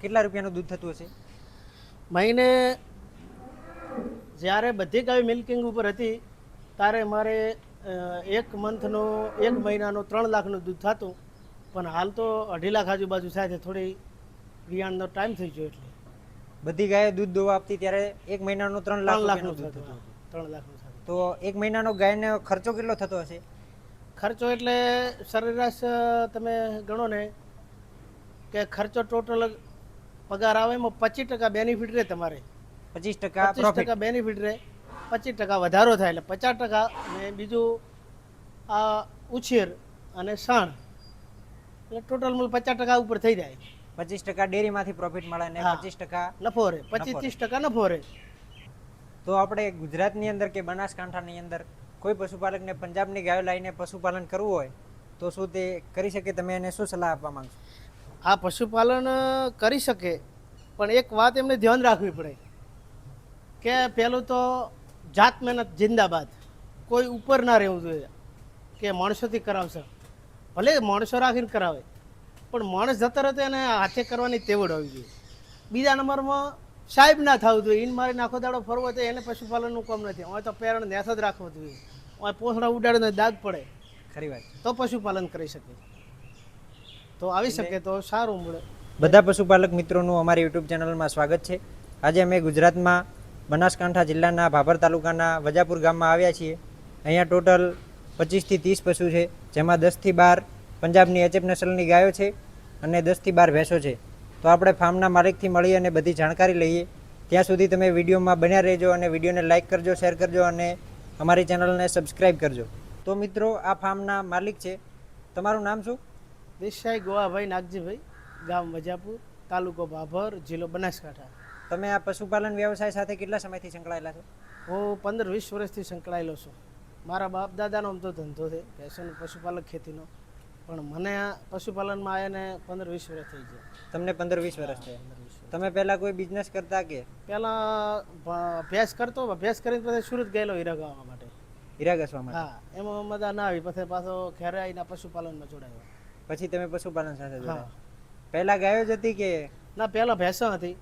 કેટલા રૂપિયાનું દૂધ થતું હશે? મહિને જ્યારે બધી ગાય મિલ્કિંગ ઉપર હતી ત્યારે મારે એક મંથનો એક મહિનાનો ત્રણ લાખનું દૂધ થતું પણ હાલ તો અઢી લાખ આજુબાજુ થાય છે થોડી વિયાણનો ટાઈમ થઈ ગયો એટલે. બધી ગાય દૂધ દોવા આપતી ત્યારે એક મહિનાનું ત્રણ લાખ લાખનું દૂધ થતું ત્રણ લાખનું થતું. તો એક મહિનાનો ગાયનો ખર્ચો કેટલો થતો હશે? ખર્ચો એટલે સરેરાશ તમે ગણો ને કે ખર્ચો ટોટલ પગાર આવે એમાં પચીસ ટકા બેનિફિટ રહે તમારે. પચીસ ટકા પચીસ ટકા બેનિફિટ રહે. પચીસ ટકા વધારો થાય એટલે પચાસ ટકા અને બીજું આ ઉછેર અને સાણ. એટલે ટોટલ મૂલ પચાસ ટકા ઉપર થઈ જાય. પચીસ ટકા ડેરીમાંથી પ્રોફિટ મળે અને પચીસ ટકા નફો રહે. પચીસ ત્રીસ ટકા નફો રહે. તો આપણે ગુજરાતની અંદર કે બનાસકાંઠાની અંદર કોઈ પશુપાલકને પંજાબની ગાયો લાવીને પશુપાલન કરવું હોય તો શું તે કરી શકે? તમે એને શું સલાહ આપવા માંગશો? આ પશુપાલન કરી શકે પણ એક વાત એમને ધ્યાન રાખવી પડે કે પહેલું તો જાત મહેનત જિંદાબાદ. કોઈ ઉપર ના રહેવું જોઈએ કે માણસોથી કરાવશે. ભલે માણસો રાખીને કરાવે પણ માણસ જતા રહેતો એને હાથે કરવાની તેવડ હોવી જોઈએ. બીજા નંબરમાં સાહેબ ના થવું જોઈએ. ઈન મારી નાખો દાડો ફરવો તો એને પશુપાલનનું કામ નથી. હવે તો પેરણ નેસ જ રાખવો જોઈએ. પોસડા ઉડાડીને દાગ પડે. ખરી વાત. તો પશુપાલન કરી શકે. તો આવી શકે તો સારું મળે. બધા પશુપાલક મિત્રોનું અમારી યુટ્યુબ ચેનલમાં સ્વાગત છે. આજે અમે ગુજરાતમાં બનાસકાંઠા જિલ્લાના ભાભર તાલુકાના વજાપુર ગામમાં આવ્યા છીએ. અહીંયા ટોટલ પચીસથી ત્રીસ પશુ છે, જેમાં દસથી બાર પંજાબની એચએફ નસલની ગાયો છે અને દસથી બાર ભેંસો છે. તો આપણે ફાર્મના માલિકથી મળી અને બધી જાણકારી લઈએ. ત્યાં સુધી તમે વિડીયોમાં બન્યા રહેજો અને વિડીયોને લાઇક કરજો, શેર કરજો અને અમારી ચેનલને સબસ્ક્રાઈબ કરજો. તો મિત્રો, આ ફાર્મના માલિક છે. તમારું નામ શું? દેસાઈ ગોવાભાઈ નાગજીભાઈ ગામ વજાપુર તાલુકો ભાભર જિલ્લો બનાસકાંઠા. તમે આ પશુપાલન વ્યવસાય સાથે કેટલા સમયથી સંકળાયેલા છો? હું પંદર વીસ વર્ષથી સંકળાયેલો છું. મારા બાપ દાદાનો આમ તો ધંધો છે ભેંસોનો પશુપાલક ખેતીનો. પણ મને આ પશુપાલનમાં આવ્યાને પંદર વીસ વર્ષ થઈ ગયા. તમને પંદર વીસ વર્ષ થયા. તમે પહેલાં કોઈ બિઝનેસ કરતા કે? પહેલાં અભ્યાસ ભેંસ કરતો ભેંસ કરીને પછી સુરત ગયેલો હીરા ગાવા માટે. હીરા ઘસવા માટે? હા એમાં મજા ના આવી. પછી પાછો આવીને પશુપાલનમાં જોડાયો. પછી તમે પશુપાલન સાથે જોડાયા. પહેલા ગાયો જ હતી કે? ના પહેલા ભેંસો હતી.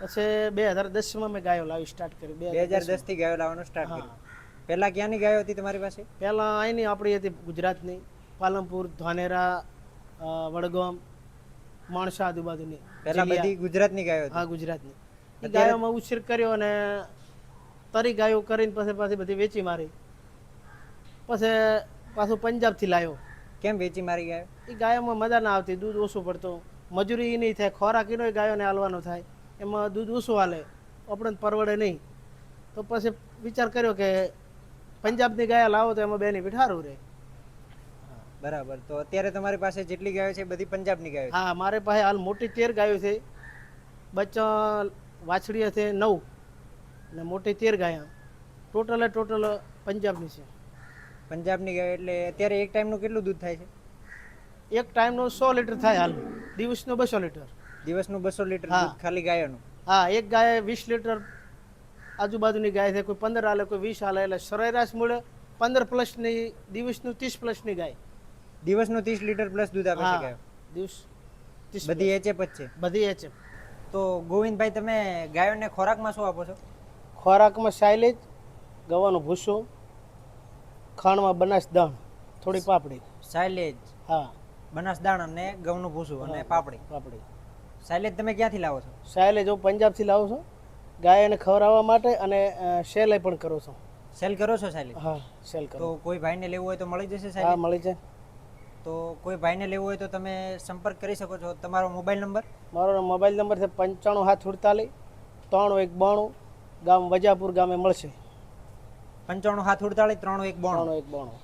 પછી બે હજાર દસમાં મેં ગાયો લાવી સ્ટાર્ટ કરી. બે હજાર દસથી ગાયો લાવવાનું સ્ટાર્ટ. કર્યું. પહેલા ક્યાંની ગાયો હતી તમારી પાસે? પહેલાં અહીંની આપણી હતી ગુજરાતની. પાલનપુર ધાનેરા વડગામ માણસા આજુબાજુની પહેલા. બધી ગુજરાતની ગાયો હતી. હા ગુજરાતની. ગાયોમાં ઉછેર કર્યો અને તરી ગાયો કરીને પછી પાછી બધી વેચી મારી. પછી પાછું પંજાબથી લાવ્યો કેમ વેચી મારી ગાયો? એ ગાયોમાં મજા ના આવતી દૂધ ઓછું પડતું. મજૂરી એ નહીં થાય ખોરાક એનો ગાયોને હાલવાનો થાય. એમાં દૂધ ઓછું હાલે આપણે પરવડે નહીં. તો પછી વિચાર કર્યો કે પંજાબની ગાય લાવો તો એમાં બેનિફિટ સારું રહે. બરાબર. તો અત્યારે તમારી પાસે જેટલી ગાયો છે બધી પંજાબની ગાયો હા મારે પાસે હાલ મોટી તેર ગાયો છે. બચ્ચા વાછડી છે નવ ને મોટી તેર ગાયા. ટોટલે ટોટલ પંજાબની છે. પંજાબની ગાયો એટલે અત્યારે એક ટાઈમનું કેટલું દૂધ થાય છે? એક ટાઈમનો સો લીટર થાય હાલ. દિવસનો બસો લીટર. દિવસનું બસો લીટર હા. દૂધ ખાલી ગાયોનું? હા એક ગાય વીસ લીટર આજુબાજુની ગાય છે કોઈ પંદર હાલે કોઈ વીસ હાલે એટલે સરેરાશ મળે પંદર પ્લસની દિવસનું ત્રીસ પ્લસની ગાય. દિવસનું ત્રીસ લીટર પ્લસ દૂધ આપે છે હા ગાયો? દિવસ ત્રીસ બધી એચએફ જ છે? બધી એ તો ગોવિંદભાઈ તમે ગાયોને ખોરાકમાં શું આપો છો? ખોરાકમાં સાયલેજ ગવાનો ભૂસો ખાણમાં બનાસ દાણ થોડી પાપડી. સાયલેજ હા. બનાસ દાણ અને ઘઉંનું ભૂસું અને પાપડી. પાપડી. સાયલેજ તમે ક્યાંથી લાવો છો? સાયલેજ હું પંજાબથી લાવું છું. ગાયને ખવડાવવા માટે અને સેલ પણ કરું છું. સેલ કરો છો સાયલેજ હા સેલ તો કોઈ ભાઈને લેવું હોય તો મળી જશે હા મળી જાય. તો કોઈ ભાઈને લેવું હોય તો તમે સંપર્ક કરી શકો છો. તમારો મોબાઈલ નંબર? મારો મોબાઈલ નંબર છે પંચાણું સાત અડતાલીસ ત્રણ એક બાણું ગામ વજાપુર ગામે મળશે. પંચાણું સાત ઉડતાળી ત્રણ એક બોણું. એક બાણું.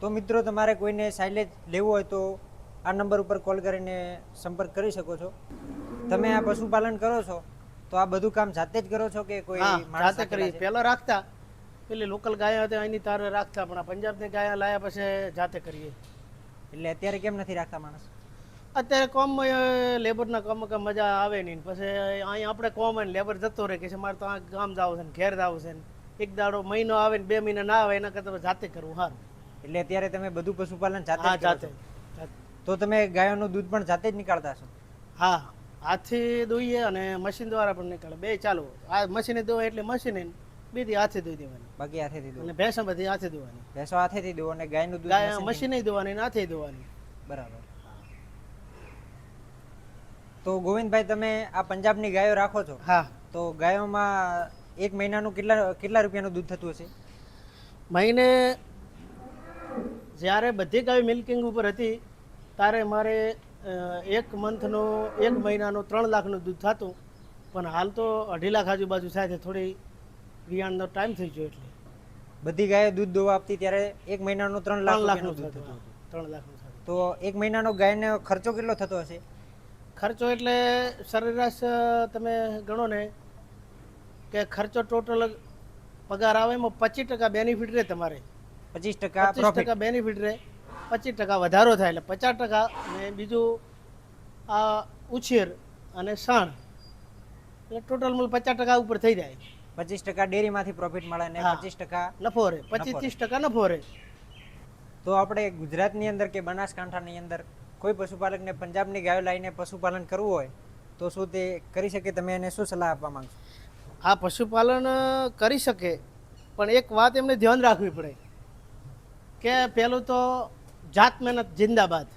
તો મિત્રો તમારે કોઈને સાયલેજ લેવું હોય તો આ નંબર ઉપર કોલ કરીને સંપર્ક કરી શકો છો. તમે આ પશુપાલન કરો છો તો આ બધું કામ જાતે જ કરો છો કે કોઈ જાતે કરી કરીએ. રાખતા. પેલી લોકલ ગાય હતી અહીંની તારે રાખતા. પણ આ પંજાબની ગાય લાયા પછી જાતે કરીએ. એટલે અત્યારે કેમ નથી રાખતા માણસ? અત્યારે કોમ લેબરના કોમ કાંઈ મજા આવે નહીં. પછી અહીં આપણે કોમ લેબર જતો રહે કે છે મારે તો આ ગામ જવું છે ને ઘેર જવું છે ને. એક દાડો મહિનો આવે ને બે મહિના ના આવે એના કરતા જાતે કરવું સારું એટલે અત્યારે તમે બધું પશુપાલન જાતે હા જાતે તો તમે ગાયોનું દૂધ પણ જાતે જ નીકાળતા છો? હા હાથથી દોઈએ અને મશીન દ્વારા પણ નીકળે. બે ચાલુ આ મશીને દોવાય એટલે મશીને બીજી હાથે દોઈ દેવાની. બાકી હાથેથી દો અને ભેંસો બધી હાથે દોવાની ભેંસો હાથેથી દો અને ગાયનું દૂધ ગાય મશીને દોવાની હાથે દોવાની બરાબર. તો ગોવિંદભાઈ તમે આ પંજાબની ગાયો રાખો છો? હા. તો ગાયોમાં એક મહિનાનું કેટલા કેટલા રૂપિયાનું દૂધ થતું હશે? મહિને જ્યારે બધી ગાય મિલ્કિંગ ઉપર હતી ત્યારે મારે એક મંથનો એક મહિનાનું ત્રણ લાખનું દૂધ થતું પણ હાલ તો અઢી લાખ આજુબાજુ થાય છે થોડી વિયાણનો ટાઈમ થઈ ગયો એટલે. બધી ગાય દૂધ દોવા આપતી ત્યારે એક મહિનાનું ત્રણ લાખ લાખનું દૂધ થતું ત્રણ લાખનું તો એક મહિનાનો ગાયનો ખર્ચો કેટલો થતો હશે? ખર્ચો એટલે સરેરાશ તમે ગણો ને કે ખર્ચો ટોટલ પગાર આવે એમાં પચીસ ટકા બેનિફિટ રહે તમારે. પચીસ ટકા પચીસ ટકા બેનિફિટ રહે પચીસ ટકા વધારો થાય એટલે પચાસ ટકા ને બીજું આ ઉછેર અને સાણ. એટલે ટોટલ મૂલ પચાસ ટકા ઉપર થઈ જાય. પચીસ ટકા ડેરીમાંથી પ્રોફિટ મળે ને પચીસ ટકા નફો રહે. પચીસ ત્રીસ ટકા નફો રહે. તો આપણે ગુજરાતની અંદર કે બનાસકાંઠાની અંદર કોઈ પશુપાલકને પંજાબની ગાયો લાવીને પશુપાલન કરવું હોય તો શું તે કરી શકે? તમે એને શું સલાહ આપવા માંગશો? આ પશુપાલન કરી શકે પણ એક વાત એમને ધ્યાન રાખવી પડે કે પહેલું તો જાત મહેનત જિંદાબાદ.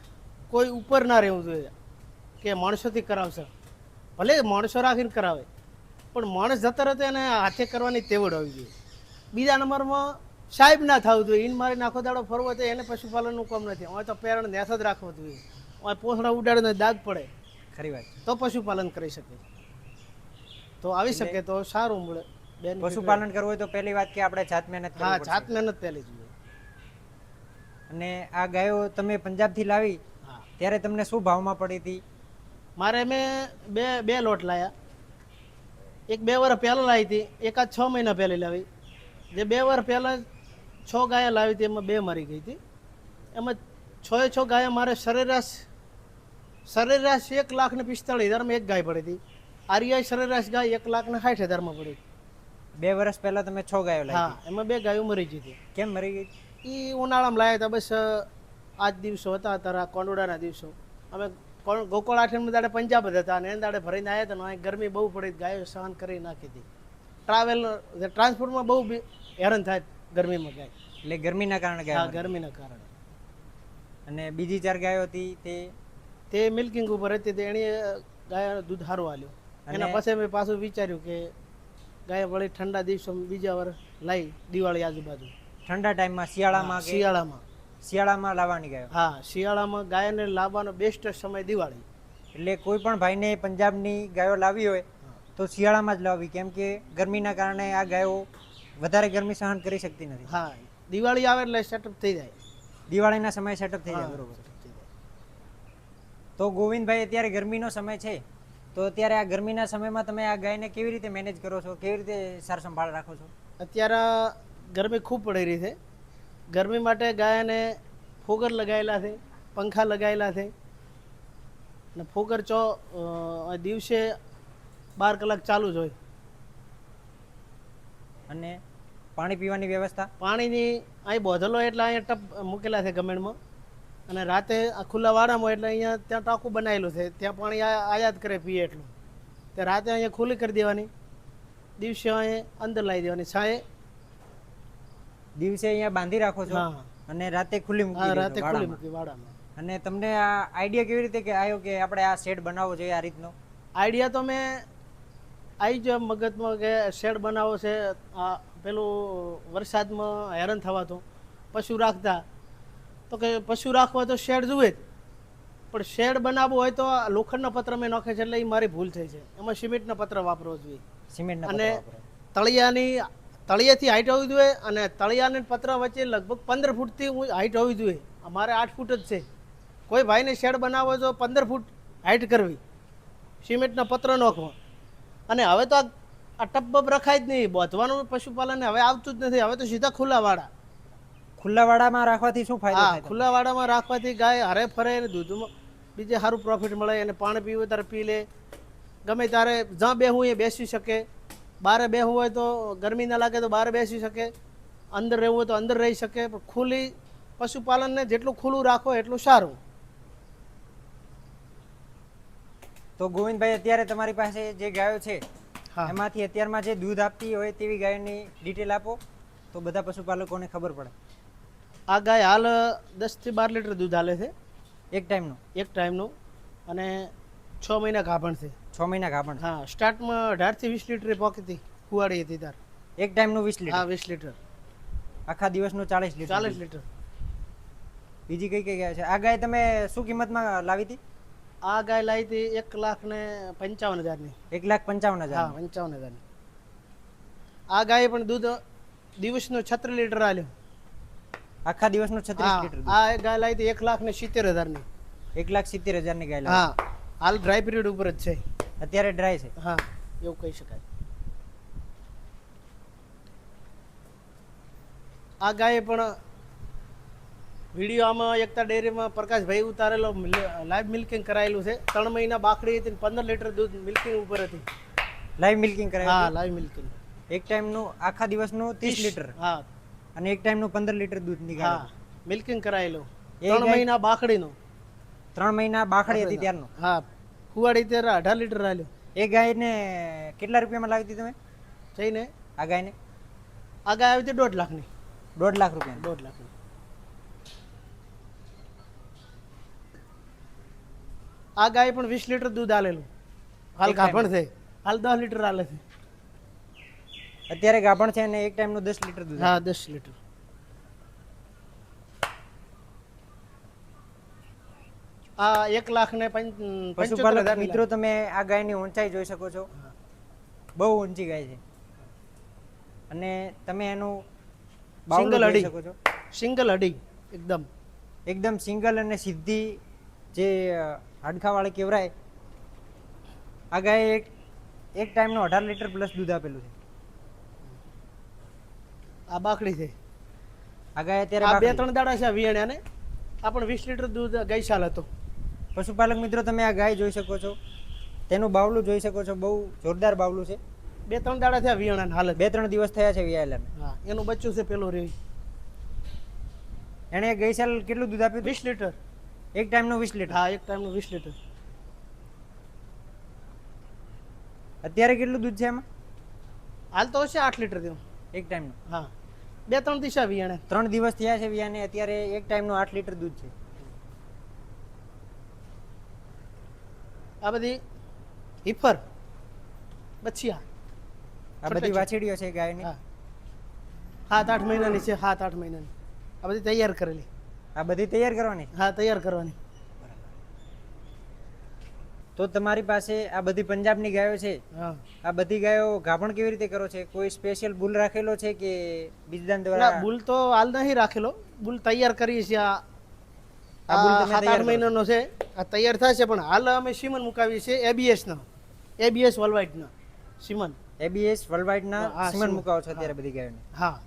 કોઈ ઉપર ના રહેવું જોઈએ કે માણસોથી કરાવશે. ભલે માણસો રાખીને કરાવે પણ માણસ જતા રહેતો એને હાથે કરવાની તેવડ હોવી જોઈએ. બીજા નંબરમાં સાહેબ ના થવું જોઈએ. ઈન મારી નાખો દાડો ફરવો તો એને પશુપાલનનું કામ નથી. હવે તો પેરણ નેસ જ રાખવું જોઈએ. પોસડા ઉડાડીને દાગ પડે. ખરી વાત. તો પશુપાલન કરી શકે. તો આવી શકે તો સારું મળે. બેન પશુપાલન કરવું હોય તો પહેલી વાત કે આપણે જાત મહેનત હા જાત મહેનત પહેલી જોઈએ. અને આ ગાયો તમે પંજાબથી લાવી ત્યારે તમને શું ભાવમાં પડી હતી? મારે મેં બે બે લોટ લાયા. એક બે વર્ષ પહેલાં લાવી હતી એકાદ છ મહિના પહેલી લાવી. જે બે વર્ષ પહેલાં છ ગાયો લાવી હતી એમાં બે મરી ગઈ હતી. એમાં છ એ છ ગાયો મારે સરેરાશ સરેરાશ એક લાખ ને પિસ્તાળીસ હજારમાં એક ગાય પડી હતી. આર્યાય સરેરાશ ગાય એક લાખ ને સાઠ હજારમાં પડી. બે વર્ષ પહેલા તમે છ ગાયો લાવી હા એમાં બે ગાયો મરી ગઈ હતી. કેમ મરી ગઈ? એ ઉનાળામાં લાયા હતા બસ આજ દિવસો હતા તારા કોંડોડાના દિવસો. અમે ગોકુળ આઠમ દાડે પંજાબ જ હતા અને એ દાડે ભરીને આવ્યા હતા અહીં ગરમી બહુ પડી ગાયો સહન કરી નાખી હતી. ટ્રાવેલ ટ્રાન્સપોર્ટમાં બહુ હેરાન થાય ગરમીમાં ગાય. એટલે ગરમીના કારણે હા ગાયો ગરમીના કારણે. અને બીજી ચાર ગાયો હતી તે? તે મિલ્કિંગ ઉપર હતી તે એણે ગાયનું દૂધ સારું આલ્યું. એના પછી મેં પાછું વિચાર્યું કે ગાય વળી ઠંડા દિવસો બીજા વાર લાવી દિવાળી આજુબાજુ. ઠંડા ટાઈમમાં શિયાળામાં શિયાળામાં. શિયાળામાં લાવવાની ગાયો? હા શિયાળામાં ગાયને લાવવાનો બેસ્ટ સમય દિવાળી. એટલે કોઈ પણ ભાઈને પંજાબની ગાયો લાવી હોય તો શિયાળામાં જ લાવવી કેમ કે ગરમીના કારણે આ ગાયો વધારે ગરમી સહન કરી શકતી નથી. હા દિવાળી આવે એટલે સેટઅપ થઈ જાય. દિવાળીના સમયે સેટઅપ થઈ જાય બરોબર. તો ગોવિંદભાઈ અત્યારે ગરમીનો સમય છે? તો અત્યારે આ ગરમીના સમયમાં તમે આ ગાયને કેવી રીતે મેનેજ કરો છો? કેવી રીતે સાર સંભાળ રાખો છો? અત્યારે ગરમી ખૂબ પડી રહી છે. ગરમી માટે ગાયને ફોગર લગાવેલા છે પંખા લગાવેલા છે. અને ફોગર ચો દિવસે બાર કલાક ચાલુ જ હોય. અને પાણી પીવાની વ્યવસ્થા? પાણીની અહીં બોધલો એટલે અહીંયા ટપ મૂકેલા છે ગમેણમાં. અને રાતે આ ખુલ્લા વાડામાં એટલે અહીંયા ત્યાં ટાંકું બનાવેલું છે. ત્યાં પાણી આયાત કરે પીએ એટલું. તે રાતે અહીંયા ખુલ્લી કરી દેવાની. દિવસે અહીંયા અંદર લાવી દેવાની. છાંયે દિવસે અહીંયા બાંધી રાખો છો? અને રાતે ખુલ્લી મૂકી રાતે ખુલ્લી મૂકી વાડામાં. અને તમને આ આઈડિયા કેવી રીતે કે આવ્યો કે આપણે આ શેડ બનાવવો જોઈએ આ રીતનો? આઈડિયા તો મેં આવી જ મગજમાં કે શેડ બનાવો છે. પેલું વરસાદમાં હેરાન થવાતું. પશુ રાખતા. તો કે પશુ રાખવા તો શેડ જુએ જ. પણ શેડ બનાવવું હોય તો લોખંડના પત્ર મેં નાખે છે એટલે એ મારી ભૂલ થઈ છે. એમાં સિમેન્ટના પત્ર વાપરવો જોઈએ. સિમેન્ટ અને તળિયાની તળિયાથી હાઈટ હોવી જોઈએ અને તળિયાને પત્ર વચ્ચે લગભગ પંદર ફૂટથી હું હાઈટ હોવી જોઈએ. અમારે આઠ ફૂટ જ છે. કોઈ ભાઈને શેડ બનાવો તો પંદર ફૂટ હાઈટ કરવી. સિમેન્ટના પત્ર નાખવા. અને હવે તો આ ટપબપ રખાય જ નહીં. બોધવાનું પશુપાલન હવે આવતું જ નથી. હવે તો સીધા ખુલ્લા વાળા ખુલ્લા વાડામાં રાખવાથી શું ફાયદો હા થાય ખુલ્લા વાડામાં રાખવાથી ગાય હરે ફરે અને દૂધમાં બીજે સારું પ્રોફિટ મળે અને પાણી પીવું ત્યારે પી લે. ગમે ત્યારે જ્યાં બેહવું એ બેસી શકે. બહાર બેહવું હોય તો ગરમી ના લાગે તો બહાર બેસી શકે. અંદર રહેવું હોય તો અંદર રહી શકે. પણ ખુલ્લી પશુપાલનને જેટલું ખુલ્લું રાખો એટલું સારું. તો ગોવિંદભાઈ અત્યારે તમારી પાસે જે ગાયો છે એમાંથી અત્યારમાં જે દૂધ આપતી હોય તેવી ગાયોની ડિટેલ આપો. તો બધા પશુપાલકોને ખબર પડે. આ ગાય હાલ દસથી બાર લીટર દૂધ હાલે છે. એક ટાઈમનું. એક ટાઈમનું. અને છ મહિના ગાભણ છે. છ મહિના ગાભણ હા સ્ટાર્ટમાં અઢારથી વીસ લીટર પોકી હતી. કુવાડી હતી તાર. એક ટાઈમનું વીસ લીટર? હા વીસ લીટર. આખા દિવસનું ચાલીસ લીટર ચાલીસ લીટર. બીજી કઈ કઈ ગાય છે? આ ગાય તમે શું કિંમતમાં લાવી હતી? આ ગાય લાવી હતી એક લાખ ને પંચાવન હજારની. એક લાખ પંચાવન હા હજાર પંચાવન હજારની. આ ગાય પણ દૂધ દિવસનું છત્રીસ લીટર આલ્યું. આખા દિવસનું છત્રીસ લીટર આ એક ગાય લાવી એક લાખ ને સિત્તેર હજારની. એક લાખ સિત્તેર હજારની ગાય લાવી. હા હાલ ડ્રાય પીરિયડ ઉપર જ છે. અત્યારે ડ્રાય છે. હા એવું કહી શકાય. આ ગાય પણ વીડિયો આમાં એકતા ડેરીમાં પ્રકાશભાઈ ઉતારેલો લાઈવ મિલ્કિંગ કરાયેલું છે. ત્રણ મહિના બાકડી હતી પંદર લીટર દૂધ મિલ્કિંગ ઉપર હતી. લાઈવ મિલ્કિંગ કરાય હા લાઈવ મિલ્કિંગ એક ટાઈમનું આખા દિવસનું ત્રીસ લીટર. હા. અને એક ટાઈમનું પંદર લીટર દૂધ હા મિલ્કિંગ કરાયેલું ત્રણ મહિના બાખડીનું. ત્રણ મહિના બાખડી હતી ત્યારનું. હા કુવાડી ત્યારે અઢાર લીટર આલ્યું એ ગાયને કેટલા રૂપિયામાં લાવી હતી તમે? જઈને? આ ગાયને? આ ગાય આવી હતી દોઢ લાખની. દોઢ લાખ રૂપિયા દોઢ લાખની. આ ગાય પણ વીસ લીટર દૂધ આલેલું. હાલ ગાભણ છે. હાલ દસ લીટર આલે છે. અત્યારે ગાભણ છે અને એક ટાઈમનું દસ લીટર દૂધ હા દસ લીટર. આ એક લાખ ને પશુપાલક મિત્રો તમે આ ગાયની ઊંચાઈ જોઈ શકો છો. બહુ ઊંચી ગાય છે. અને તમે એનું સિંગલ અડી. શકો છો. સિંગલ અડી એકદમ. એકદમ સિંગલ અને સીધી જે હાડકાવાળી કેવરાય આ ગાય એક એક ટાઈમનું અઢાર લીટર પ્લસ દૂધ આપેલું છે. આ બાકડી છે. આ ગાય અત્યારે આ બે ત્રણ દાડા છે વિયાણ્યા ને આ પણ વીસ લીટર દૂધ ગઈ સાલ હતો. પશુપાલક મિત્રો તમે આ ગાય જોઈ શકો છો. તેનું બાવલું જોઈ શકો છો. બહુ જોરદાર બાવલું છે. બે ત્રણ દાડા થયા વિયાણા હાલ બે ત્રણ દિવસ થયા છે વિયાલા હા એનું બચ્ચું છે પેલું રે. એણે ગઈ સાલ કેટલું દૂધ આપ્યું? વીસ લીટર. એક ટાઈમનું વીસ લીટર. હા એક ટાઈમનું વીસ લીટર. અત્યારે કેટલું દૂધ છે એમાં? હાલ તો હશે આઠ લીટર જેવું એક ટાઈમનું. હા. બે ત્રણ દિશા વિયાણે. ત્રણ દિવસ થયા છે વિયાને અત્યારે એક ટાઈમનું આઠ લીટર દૂધ છે. આ બધી હિફર બચ્ચિયા આ બધી વાછડીઓ છે ગાયની? સાત આઠ મહિનાની છે સાત આઠ મહિનાની. આ બધી તૈયાર કરેલી. આ બધી તૈયાર કરવાની? હા તૈયાર કરવાની. તો તમારી પાસે આ બધી પંજાબની ગાયો છે? આ બધી ગાયો ગાભણ કેવી રીતે કરો છે? કોઈ સ્પેશિયલ બુલ રાખેલો છે કે બીજદાન દ્વારા? બુલ તો હાલ નહીં રાખેલો. બુલ તૈયાર કરીએ છીએ આ. સાત આઠ મહિનાનો છે. આ તૈયાર થશે પણ હાલ અમે સીમન મુકાવીએ છીએ એબીએસ નો એબીએસ વલવાઈટ ના સીમન. એબીએસ વર્લ્ડવાઇડ ના હા, સિમન સિમન. મુકાવો છો અત્યારે બધી ગાયોને? હા.